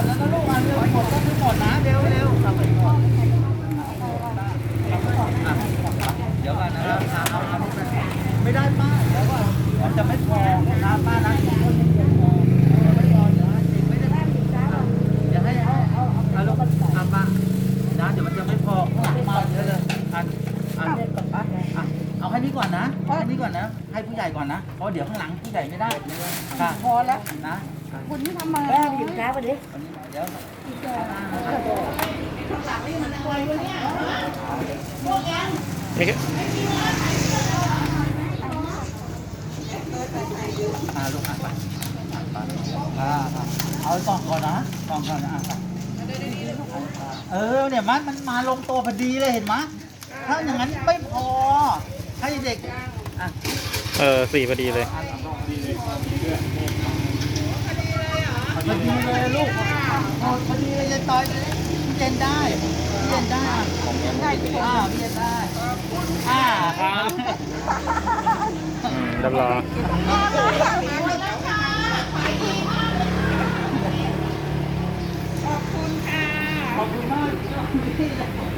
ดแล้วนะลูกอันเร็วหมดก็คือหมดนะเร็วเร็วทำไปหมดอะเดี๋ยวก่อนนะครับเอาเอาเอาไม่ได้ป้าเดี๋ยวก่อนมันจะไม่พอนะป้านะไม่พอเดี๋ยวให้เด็กไม่ได้เดี๋ยวให้เอาเอาเอาลูกอะป้านะเดี๋ยวมันจะไม่พอข้างหลังมาเยอะเลยอันอันอะเอาแค่นี้ก่อนนะเอาแค่นี้ก่อนนะ ให้ผู้ใหญ่ก่อนนะเพราะเดี๋ยวข้างหลังผู้ใหญ่ไม่ได้ค่ะพอแล้วนะ คุณทำมาแม่ไปกินข้าวกันดิวันนี้เดี๋ยวไม่ใช่อ่าลูกอะไปอ่าอ่าเอากล่องก่อนนะกล่องก่อนนะอะไปเออเนี่ยมันมันมาลงตัวพอดีเลยเห็นไหมถ้าอย่างนั้นไม่พอให้เด็กอะเออสี่พอดีเลย มืเลยลูกพอพอดีเลยยายตอยพี่เนได้พี่เนได้ผมเจนได้อ่าพี่เนได้อ่าครับดับรอขอบคุณค่ะขอบคุณ